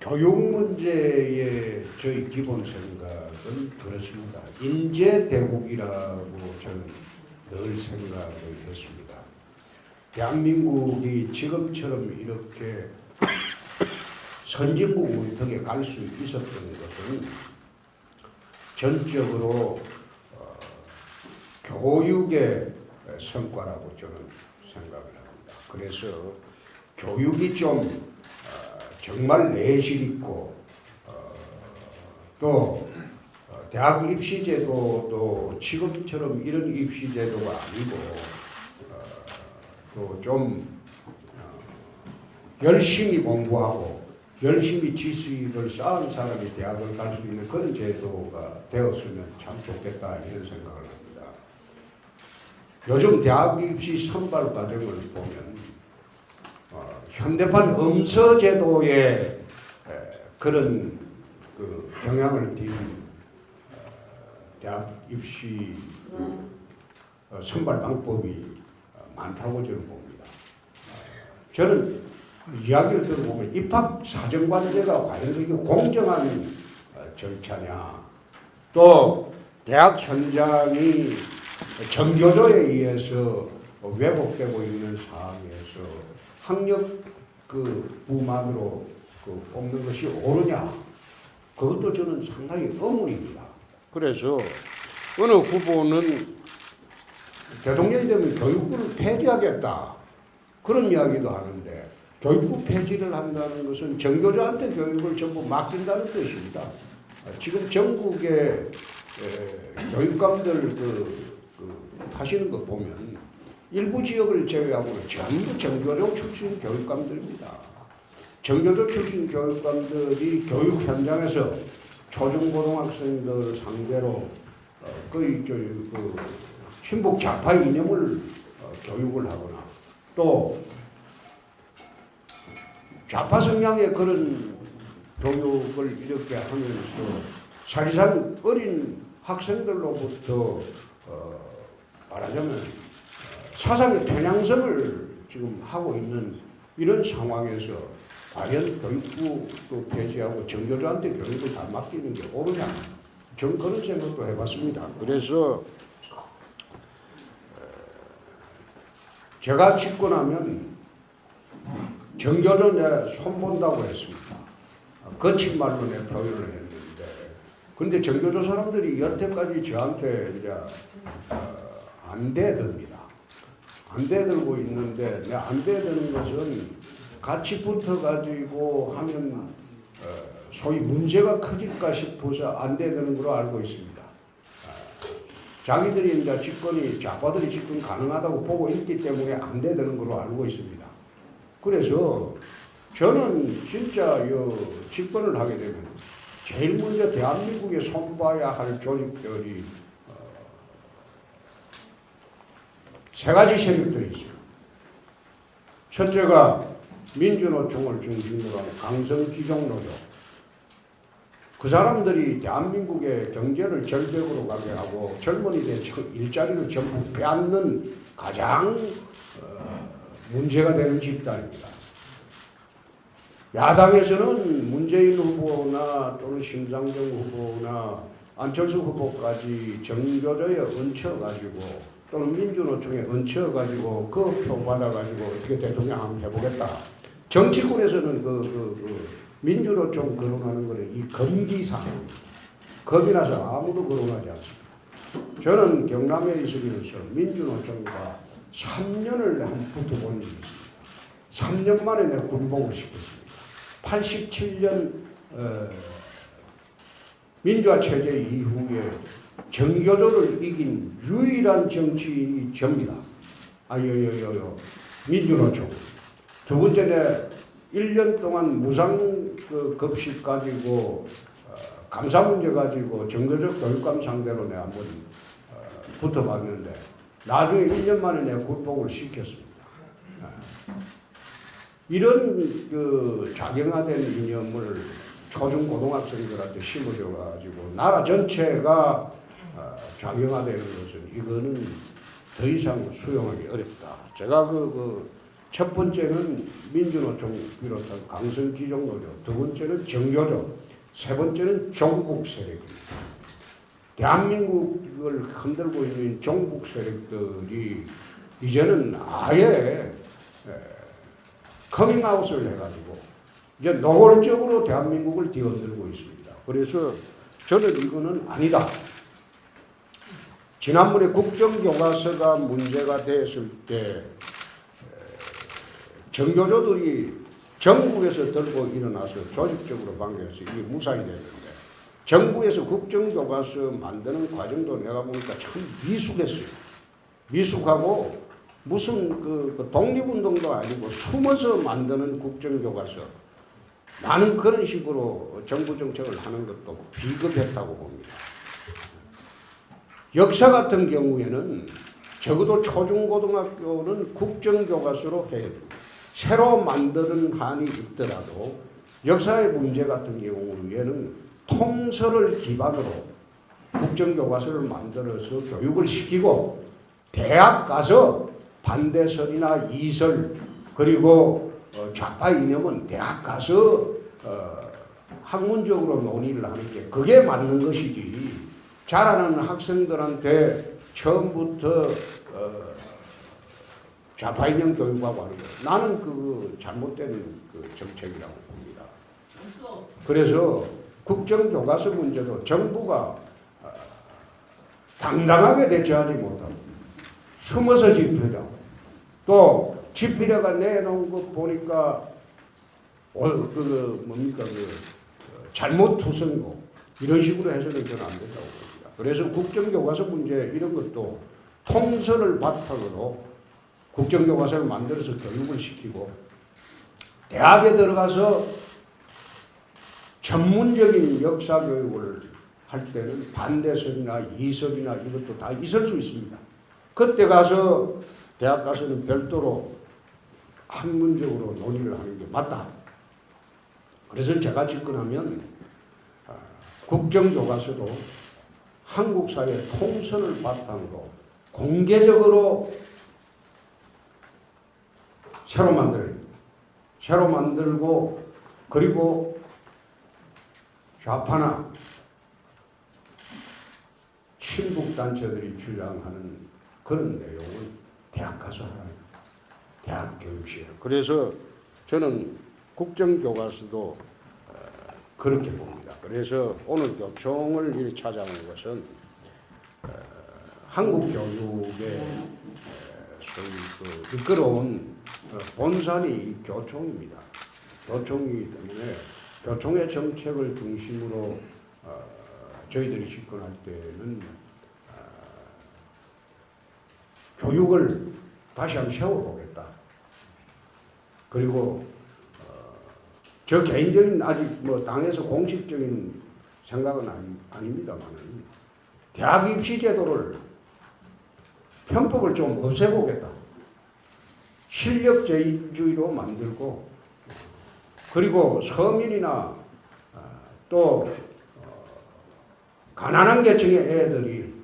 교육 문제의 저희 기본 생각은 그렇습니다. 인재 대국이라고 저는 늘 생각을 했습니다. 대한민국이 지금처럼 이렇게 선진국 문턱에 갈 수 있었던 것은 전적으로 어, 교육의 성과라고 저는 생각을 합니다. 그래서 교육이 좀 어, 정말 내실 있고 어, 또 어, 대학 입시 제도도 지금처럼 이런 입시 제도가 아니고 어, 또좀 어, 열심히 공부하고 열심히 지식을 쌓은 사람이 대학을 갈 수 있는 그런 제도가 되었으면 참 좋겠다 이런 생각을 합니다. 요즘 대학 입시 선발 과정을 보면 어, 현대판 음서 제도의 에, 그런 그 경향을 띈 어, 대학 입시 어, 선발 방법이 어, 많다고 저는 봅니다. 어, 저는 이야기를 들어보면 입학 사정관제가 과연 그게 공정한 어, 절차냐 또 대학 현장이 정교조에 의해서 왜곡되고 있는 상황에서 학력 그 부만으로 그 뽑는 것이 옳으냐 그것도 저는 상당히 의문입니다. 그래서 어느 후보는 대통령이 되면 교육부를 폐지하겠다 그런 이야기도 하는데 교육부 폐지를 한다는 것은 정교조한테 교육을 전부 맡긴다는 뜻입니다. 아, 지금 전국의 에, 교육감들 그, 그 하시는 거 보면 일부 지역을 제외하고는 전부 정교조 출신 교육감들입니다. 정교조 출신 교육감들이 교육 현장에서 초중고등학생들 상대로 어, 거의 저, 그 신북 좌파 이념을 어, 교육을 하거나 또 좌파 성향의 그런 교육을 이렇게 하면서 사실상 어린 학생들로부터 어, 말하자면 어, 사상의 편향성을 지금 하고 있는 이런 상황에서 과연 교육부도 폐지하고 정교조한테 교육을 다 맡기는 게 옳으냐 전 그런 생각도 해봤습니다. 그래서 어, 제가 집권하면 정교조 내 손본다고 했습니다. 거친 말로 내 표현을 했는데, 근데 정교조 사람들이 여태까지 저한테 이제 어, 안 대듭니다. 안 대들고 있는데 내안 대드는 것은 같이 붙어가지고 하면 어, 소위 문제가 커질까 싶어서 안 대드는 걸로 알고 있습니다. 어, 자기들이 이제 집권이 좌파들이 집권 가능하다고 보고 있기 때문에 안 대드는 걸로 알고 있습니다. 그래서 저는 진짜 요 집권을 하게 되면 제일 먼저 대한민국에 손봐야 할 조직들이 어, 세 가지 세력들이 있어요. 첫째가 민주노총을 중심으로 한 강성기종노조. 그 사람들이 대한민국의 경제를 절벽으로 가게 하고 젊은이들의 일자리를 전부 빼앗는 가장 어, 문제가 되는 집단입니다. 야당에서는 문재인 후보나 또는 심상정 후보나 안철수 후보까지 정교조에 얹혀가지고 또는 민주노총에 얹혀가지고 그표 받아가지고 어떻게 대통령 한번 해보겠다. 정치권에서는 그, 그, 그 민주노총 거론하는 거는 이 검기상 겁이 나서 아무도 거론하지 않습니다. 저는 경남에 있으면서 민주노총과 3년을 한 붙어본 적이 있습니다. 3년 만에 내가 군복을 시켰습니다. 87년 어, 민주화 체제 이후에 정교조를 이긴 유일한 정치인이 접니다. 아여여여여 민주노총. 두 번째는 1년 동안 무상 그 급식 가지고 어, 감사 문제 가지고 정교조 교육감 상대로 내가 한번 어, 붙어봤는데 나중에 1년 만에 내가 굴복을 시켰습니다. 어. 이런 그 작용화된 이념을 초중 고등학생들한테 심어줘 가지고 나라 전체가 어, 작용화되는 것은 이거는 더 이상 수용하기 어렵다. 제가 그, 그 첫 번째는 민주노총 비롯한 강성기종노조, 두 번째는 정교조, 세 번째는 종북 세력입니다. 대한민국을 흔들고 있는 종북 세력들이 이제는 아예 에, 커밍아웃을 해가지고 이제 노골적으로 대한민국을 뒤흔들고 있습니다. 그래서 저는 이거는 아니다. 지난번에 국정교과서가 문제가 됐을 때 에, 정교조들이 전국에서 들고 일어나서 조직적으로 방해해서 이게 무산이 됐는데 정부에서 국정교과서 만드는 과정도 내가 보니까 참 미숙했어요. 미숙하고 무슨 그, 그 독립운동도 아니고 숨어서 만드는 국정교과서 나는 그런 식으로 정부 정책을 하는 것도 비겁했다고 봅니다. 역사 같은 경우에는 적어도 초중고등학교는 국정교과서로 해야 됩니다. 새로 만드는 한이 있더라도 역사의 문제 같은 경우에는 통설을 기반으로 국정교과서를 만들어서 교육을 시키고 대학 가서 반대설이나 이설 그리고 어, 좌파 이념은 대학 가서 어, 학문적으로 논의를 하는 게 그게 맞는 것이지 자라는 학생들한테 처음부터 어, 좌파 이념 교육하고 하는 거 나는 그 잘못된 그 정책이라고 봅니다. 그래서 국정교과서 문제도 정부가 어, 당당하게 대처하지 못하고 숨어서 집회하고 또 집필회가 내놓은 거 보니까 어, 그, 그 뭡니까 그 어, 잘못 투성이고 이런 식으로 해서는 저는 안 된다고. 그래서 국정교과서 문제 이런 것도 통설을 바탕으로 국정교과서를 만들어서 교육을 시키고 대학에 들어가서 전문적인 역사 교육을 할 때는 반대설이나 이설이나 이것도 다 있을 수 있습니다. 그때 가서 대학 가서는 별도로 학문적으로 논의를 하는 게 맞다. 그래서 제가 집권하면 아, 국정교과서도 한국 사회 통선을 바탕으로 공개적으로 새로 됩니다. 새로 만들고 그리고 좌파나 친북 단체들이 주장하는 그런 내용을 대학 가서 하라. 대학 교육시에. 그래서 저는 국정교과서도 어, 그렇게 봅니다. 그래서 오늘 교총을 찾아온 것은 어, 한국 교육의 에, 소위 그 이끌어온 어, 본산이 이 교총입니다. 교총이기 때문에 교총의 정책을 중심으로 어, 저희들이 집권할 때는 어, 교육을 다시 한번 세워보겠다. 그리고 어, 저 개인적인 아직 뭐 당에서 공식적인 생각은 아니, 아닙니다만은 대학 입시 제도를 편법을 좀 없애보겠다. 실력주의로 만들고 그리고 서민이나 아, 또 어, 가난한 계층의 애들이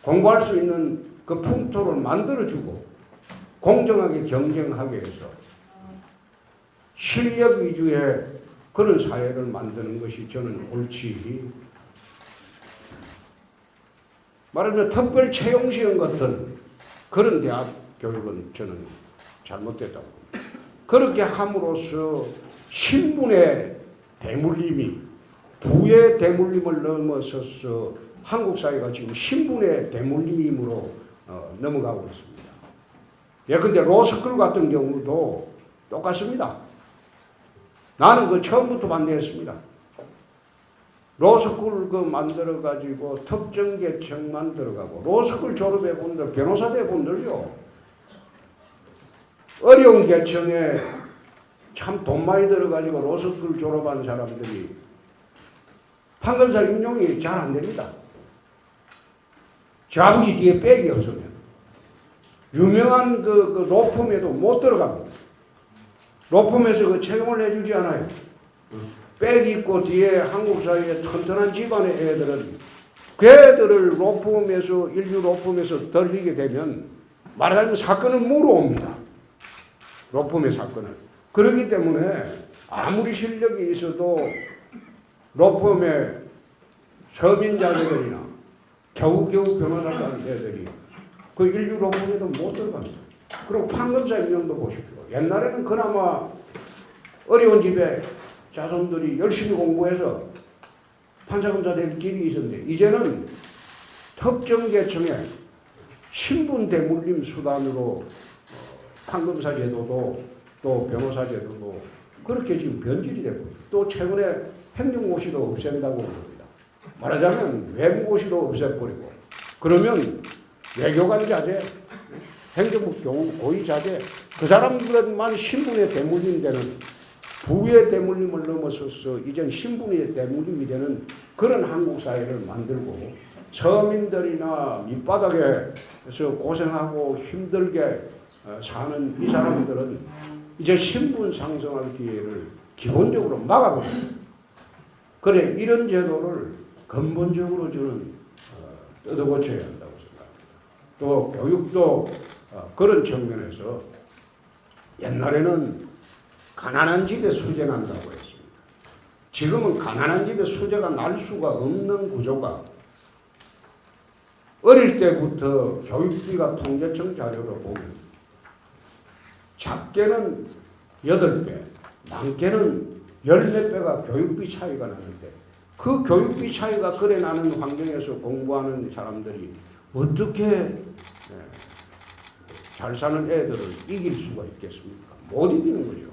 공부할 수 있는 그 풍토를 만들어주고 공정하게 경쟁하게 해서 실력 위주의 그런 사회를 만드는 것이 저는 옳지. 말하면 특별 채용 시험 같은 그런 대학 교육은 저는 잘못됐다고. 그렇게 함으로써 신분의 대물림이 부의 대물림을 넘어서서 한국 사회가 지금 신분의 대물림으로 어, 넘어가고 있습니다. 예, 근데 로스쿨 같은 경우도 똑같습니다. 나는 그 처음부터 반대했습니다. 로스쿨 그 만들어 가지고 특정 계층만 들어가고 로스쿨 졸업해 본들 변호사 돼 본들요 어려운 계층에 참 돈 많이 들어가지고 로스쿨 졸업한 사람들이 판검사 임용이 잘 안 됩니다. 저 아버지 뒤에 백이 없으면 유명한 그, 그 로펌에도 못 들어갑니다. 로펌에서 그 채용을 해주지 않아요. 백 있고 뒤에 한국 사회에 튼튼한 집안의 애들은 그 애들을 로펌에서 인류 로펌에서 들리게 되면 말하자면 사건은 물어옵니다. 로펌의 사건을. 그렇기 때문에 아무리 실력이 있어도 로펌의 서민자들이나 겨우겨우 변호사를 하는 애들이 그 인류 로펌에도 못 들어갑니다. 그리고 판검사 임명도 보십시오. 옛날에는 그나마 어려운 집에 자손들이 열심히 공부해서 판사검사 될 길이 있었는데 이제는 특정 계층의 신분 대물림 수단으로 어, 판검사 제도도 또 변호사 제도도 그렇게 지금 변질이 되고. 또 최근에 행정고시도 없앤다고 그럽니다. 말하자면 외무고시도 없애버리고 그러면 외교관 자제, 행정부 교- 고위 자제 그 사람들만 신분의 대물림 되는 부의 대물림을 넘어서서 이젠 신분의 대물림이 되는 그런 한국 사회를 만들고 서민들이나 밑바닥에서 고생하고 힘들게 어, 사는 이 사람들은 이제 신분 상승할 기회를 기본적으로 막아버립니다. 그래 이런 제도를 근본적으로 저는 어, 뜯어고쳐야 한다고 생각합니다. 또 교육도 어, 그런 측면에서 옛날에는 가난한 집에 수재 난다고 했습니다. 지금은 가난한 집에 수재가 날 수가 없는 구조가 어릴 때부터 교육비가 통계청 자료로 보면 작게는 8배, 많게는 열몇 배가 교육비 차이가 나는데 그 교육비 차이가 그래 나는 환경에서 공부하는 사람들이 어떻게 예, 잘 사는 애들을 이길 수가 있겠습니까? 못 이기는 거죠.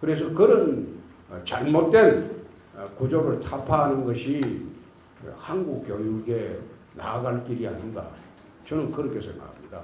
그래서 그런 어, 잘못된 어, 구조를 타파하는 것이 한국 교육에 나아갈 길이 아닌가 저는 그렇게 생각합니다.